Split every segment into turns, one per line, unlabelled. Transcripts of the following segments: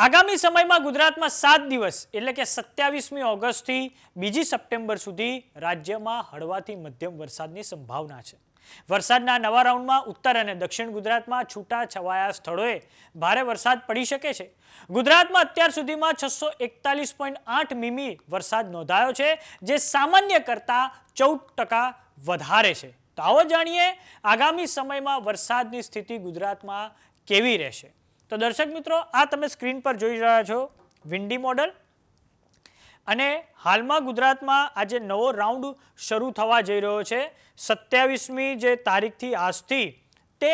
આગામી સમયમાં ગુજરાતમાં સાત દિવસ, એટલે કે સત્યાવીસમી ઓગસ્ટથી બીજી સપ્ટેમ્બર સુધી રાજ્યમાં હળવાથી મધ્યમ વરસાદની સંભાવના છે. વરસાદના નવા રાઉન્ડમાં ઉત્તર અને દક્ષિણ ગુજરાતમાં છૂટા છવાયા સ્થળોએ ભારે વરસાદ પડી શકે છે. ગુજરાતમાં અત્યાર સુધીમાં છસો એકતાલીસ પોઈન્ટ આઠ મીમી વરસાદ નોંધાયો છે, જે સામાન્ય કરતાં ચૌદ ટકા વધારે છે. તો આવો જાણીએ આગામી સમયમાં વરસાદની સ્થિતિ ગુજરાતમાં કેવી રહેશે. તો દર્શક મિત્રો, આ તમે સ્ક્રીન પર જોઈ રહ્યા છો, વિન્ડી મોડલ. અને હાલમાં ગુજરાતમાં આજે નવો રાઉન્ડ શરૂ થવા જઈ રહ્યો છે. સત્યાવીસમી જે તારીખથી આજથી તે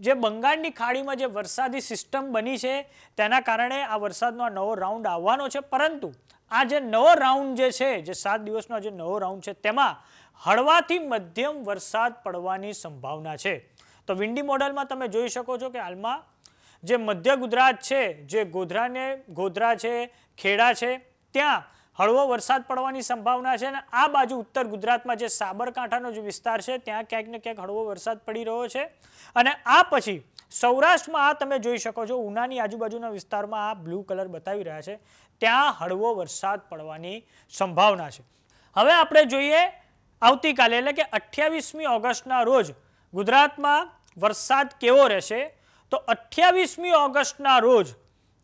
જે બંગાળની ખાડીમાં જે વરસાદી સિસ્ટમ બની છે, તેના કારણે આ વરસાદનો નવો રાઉન્ડ આવવાનો છે. પરંતુ આ જે નવો રાઉન્ડ જે છે, જે સાત દિવસનો જે નવો રાઉન્ડ છે, તેમાં હળવાથી મધ્યમ વરસાદ પડવાની સંભાવના છે. તો વિન્ડી મોડલમાં તમે જોઈ શકો છો કે હાલમાં જે મધ્ય ગુજરાત છે, જે ગોધરાને, ગોધરા છે, ખેડા છે, ત્યાં હળવો વરસાદ પડવાની સંભાવના છે અને આ બાજુ ઉત્તર ગુજરાતમાં જે સાબરકાંઠાનો જે વિસ્તાર છે, ત્યાં ક્યાંક ને ક્યાંક હળવો વરસાદ પડી રહ્યો છે. અને આ પછી સૌરાષ્ટ્રમાં આ તમે જોઈ શકો છો, ઉનાની આજુબાજુના વિસ્તારમાં આ બ્લુ કલર બતાવી રહ્યા છે. ત્યાં હળવો વરસાદ પડવાની સંભાવના છે. હવે આપણે જોઈએ આવતીકાલે, એટલે કે અઠ્યાવીસમી ઓગસ્ટના રોજ ગુજરાતમાં વરસાદ કેવો રહેશે? તો અઠ્યાવીસમી ઓગસ્ટના રોજ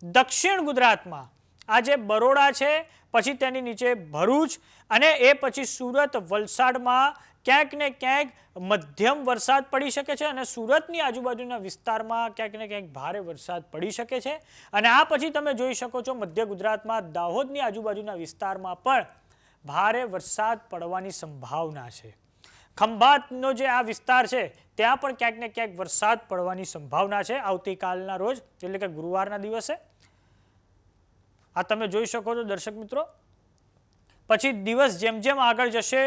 દક્ષિણ ગુજરાતમાં આજે બરોડા છે, પછી તેની નીચે ભરૂચ અને એ પછી સુરત, વલસાડમાં ક્યાંક ને ક્યાંક મધ્યમ વરસાદ પડી શકે છે અને સુરતની આજુબાજુના વિસ્તારમાં ક્યાંક ને ક્યાંક ભારે વરસાદ પડી શકે છે. અને આ પછી તમે જોઈ શકો છો મધ્ય ગુજરાતમાં દાહોદની આજુબાજુના વિસ્તારમાં પણ ભારે વરસાદ પડવાની સંભાવના છે. ખંભાતનો જે આ વિસ્તાર છે, ત્યાં પણ ક્યાંક ને ક્યાંક વરસાદ પડવાની સંભાવના છે આવતીકાલના રોજ, એટલે કે ગુરુવારના દિવસે. આ તમે જોઈ શકો છો દર્શક મિત્રો. પછી દિવસ જેમ જેમ આગળ જશે,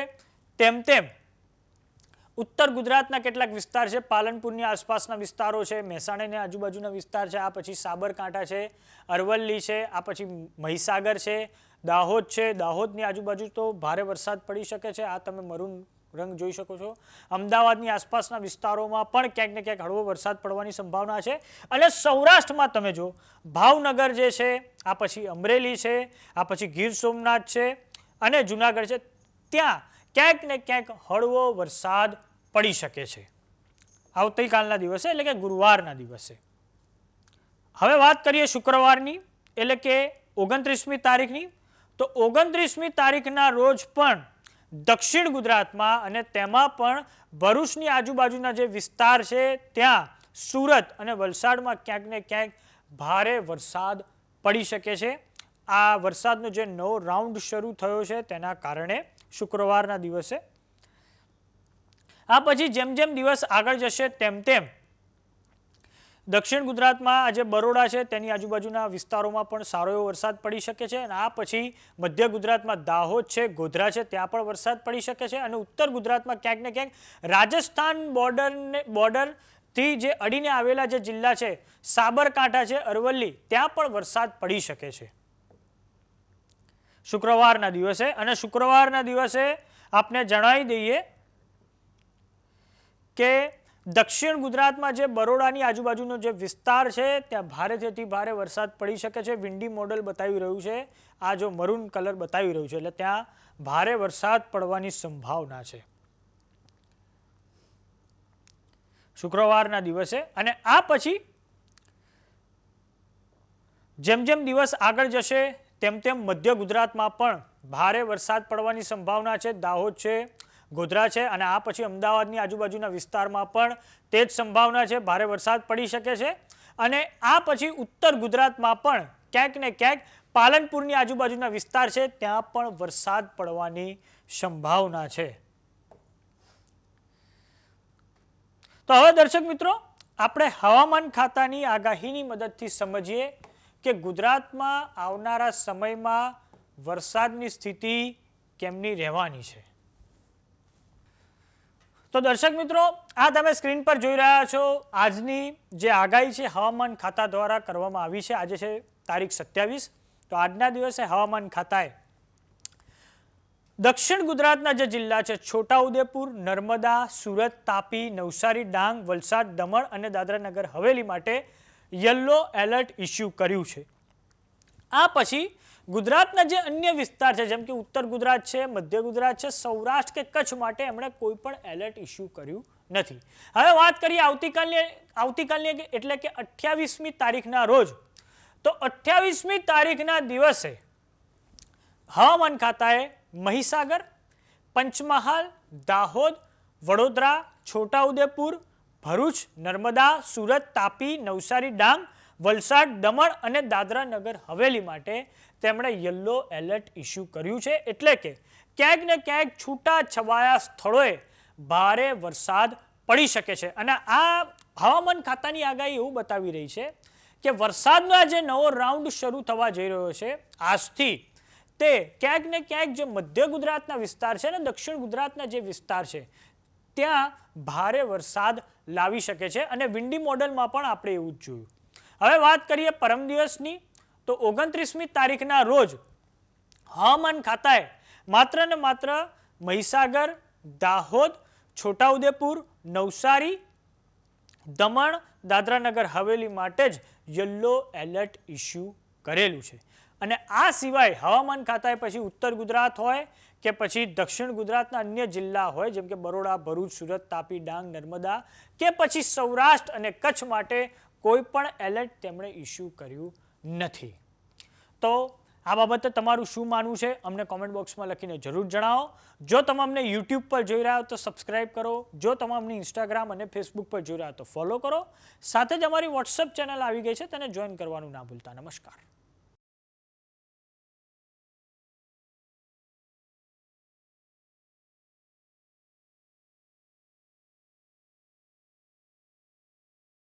તેમ તેમ ઉત્તર ગુજરાતના કેટલાક વિસ્તાર છે, પાલનપુરની આસપાસના વિસ્તારો છે, મહેસાણાની આજુબાજુના વિસ્તાર છે, આ પછી સાબરકાંઠા છે, અરવલ્લી છે, આ પછી મહીસાગર છે, દાહોદ છે, દાહોદની આજુબાજુ તો ભારે વરસાદ પડી શકે છે, આ તમે મરૂન રંગ જોઈ શકો છો. અમદાવાદની આસપાસના વિસ્તારોમાં પણ ક્યાંક ને ક્યાંક હળવો વરસાદ પડવાની સંભાવના છે. અને સૌરાષ્ટ્રમાં તમે જો ભાવનગર જે છે, આ પછી અમરેલી છે, આ પછી ગીર સોમનાથ છે અને જુનાગઢ છે, ત્યાં ક્યાંક ને ક્યાંક હળવો વરસાદ પડી શકે છે. આવતીકાલના દિવસે એટલે કે ગુરુવારના દિવસે. હવે વાત કરીએ શુક્રવારની, એટલે કે ઓગણત્રીસમી તારીખની. તો ઓગણત્રીસમી તારીખના રોજ પણ દક્ષિણ ગુજરાતમાં અને તેમાં પણ ભરૂચની આજુબાજુના જે વિસ્તાર છે, ત્યાં સુરત અને વલસાડમાં ક્યાંક ને ક્યાંક ભારે વરસાદ પડી શકે છે. આ વરસાદનો જે નવો રાઉન્ડ શરૂ થયો છે, તેના કારણે શુક્રવારના દિવસે. આ પછી જેમ જેમ દિવસ આગળ જશે, તેમ તેમ દક્ષિણ ગુજરાતમાં આજે બરોડા છે, તેની આજુબાજુના વિસ્તારોમાં પણ સારો એવો વરસાદ પડી શકે છે અને આ પછી મધ્ય ગુજરાતમાં દાહોદ છે, ગોધરા છે, ત્યાં પણ વરસાદ પડી શકે છે અને ઉત્તર ગુજરાતમાં ક્યાંક ને ક્યાંક રાજસ્થાન બોર્ડરને, બોર્ડરથી જે અડીને આવેલા જે જિલ્લા છે, સાબરકાંઠા છે, અરવલ્લી, ત્યાં પણ વરસાદ પડી શકે છે. શુક્રવારના દિવસે અને શુક્રવારના દિવસે આપને જણાવી દઈએ કે દક્ષિણ ગુજરાતમાં જે બરોડાની આજુબાજુનો જે વિસ્તાર છે, ત્યાં ભારેથી ભારે વરસાદ પડી શકે છે. વિન્ડી મોડલ બતાવી રહ્યું છે. આ જો મરૂન કલર બતાવી રહ્યું છે, એટલે ત્યાં ભારે વરસાદ પડવાની સંભાવના છે. શુક્રવારના દિવસે અને આ પછી જેમ જેમ દિવસ આગળ જશે, તેમ તેમ મધ્ય ગુજરાતમાં પણ ભારે વરસાદ પડવાની સંભાવના છે. દાહોદ છે ગોધરા છે અને આ પછી અમદાવાદની આજુબાજુના વિસ્તારમાં પણ તે જ સંભાવના છે. ભારે વરસાદ પડી શકે છે અને આ પછી ઉત્તર ગુજરાતમાં પણ ક્યાંક ને ક્યાંક પાલનપુરની આજુબાજુના વિસ્તાર છે, ત્યાં પણ વરસાદ પડવાની સંભાવના છે. તો હવે દર્શક મિત્રો, આપણે હવામાન ખાતાની આગાહીની મદદથી સમજીએ કે ગુજરાતમાં આવનારા સમયમાં વરસાદની સ્થિતિ કેમની રહેવાની છે. તો દર્શક મિત્રો, આ તમે સ્ક્રીન પર જોઈ રહ્યા છો. આજની જે આગાહી છે હવામાન ખાતા દ્વારા કરવામાં આવી છે. આજે છે તારીખ સત્યાવીસ. તો આજના દિવસે હવામાન ખાતાએ દક્ષિણ ગુજરાતના જે જિલ્લા છે, છોટાઉદેપુર, નર્મદા, સુરત, તાપી, નવસારી, ડાંગ, વલસાડ, દમણ અને દાદરાનગર હવેલી માટે યલો એલર્ટ ઇસ્યુ કર્યું છે. આ પછી ગુજરાતના જે અન્ય વિસ્તાર છે, જેમ કે ઉત્તર ગુજરાત છે, મધ્ય ગુજરાત છે, સૌરાષ્ટ્ર કે કચ્છ માટે એમણે કોઈ પણ એલર્ટ ઇસ્યુ કર્યું નથી. હવે વાત કરીએ આવતીકાલની આવતીકાલની એટલે કે અઠ્યાવીસમી તારીખના રોજ. તો અઠ્યાવીસમી તારીખના દિવસે હવામાન ખાતાએ મહીસાગર, પંચમહાલ, દાહોદ, વડોદરા, છોટાઉદેપુર, ભરૂચ, નર્મદા, સુરત, તાપી, નવસારી, ડાંગ વલસાડ, દમણ અને દાદરા નગર હવેલી માટે તેમણે યલો એલર્ટ ઇસ્યુ કર્યું છે. એટલે કે ક્યાંક ને ક્યાંક છૂટા છવાયા સ્થળોએ ભારે વરસાદ પડી શકે છે. અને આ હવામાન ખાતાની આગાહી એવું બતાવી રહી છે કે વરસાદનો આ જે નવો રાઉન્ડ શરૂ થવા જઈ રહ્યો છે. આજથી તે ક્યાંક ને ક્યાંક જે મધ્ય ગુજરાતના વિસ્તાર છે અને દક્ષિણ ગુજરાતના જે વિસ્તાર છે, ત્યાં ભારે વરસાદ લાવી શકે છે. અને વિન્ડી મોડલમાં પણ આપણે એવું જ જોયું. હવે વાત કરીએ પરમ દિવસની, તો ઓગણત્રીસમી તારીખના રોજ હવામાન ખાતાએ માત્ર ને માત્ર મહીસાગર, દાહોદ, છોટાઉદેપુર, નવસારી, દમણ, દાદરાનગર, હવેલી માટે જ યલો એલર્ટ ઇસ્યુ કરેલું છે. અને આ સિવાય હવામાન ખાતાએ પછી ઉત્તર ગુજરાત હોય કે પછી દક્ષિણ ગુજરાતના અન્ય જિલ્લા હોય, જેમ કે બરોડા, ભરૂચ, સુરત, તાપી, ડાંગ, નર્મદા કે પછી સૌરાષ્ટ્ર અને કચ્છ માટે કોઈ પણ એલર્ટ તેમણે ઇસ્યુ કર્યું નથી. તો આ બાબતે તમારું શું માનવું છે? અમને કોમેન્ટ બોક્સમાં લખીને જરૂર જણાવો. જો તમે અમને યુટ્યુબ પર જોઈ રહ્યા હો તો સબસ્ક્રાઇબ કરો. જો તમે અમને ઇન્સ્ટાગ્રામ અને ફેસબુક પર જોઈ રહ્યા તો ફોલો કરો. સાથે જ અમારી વોટ્સઅપ ચેનલ આવી ગઈ છે, તેને જોઈન કરવાનું ના ભૂલતા. નમસ્કાર.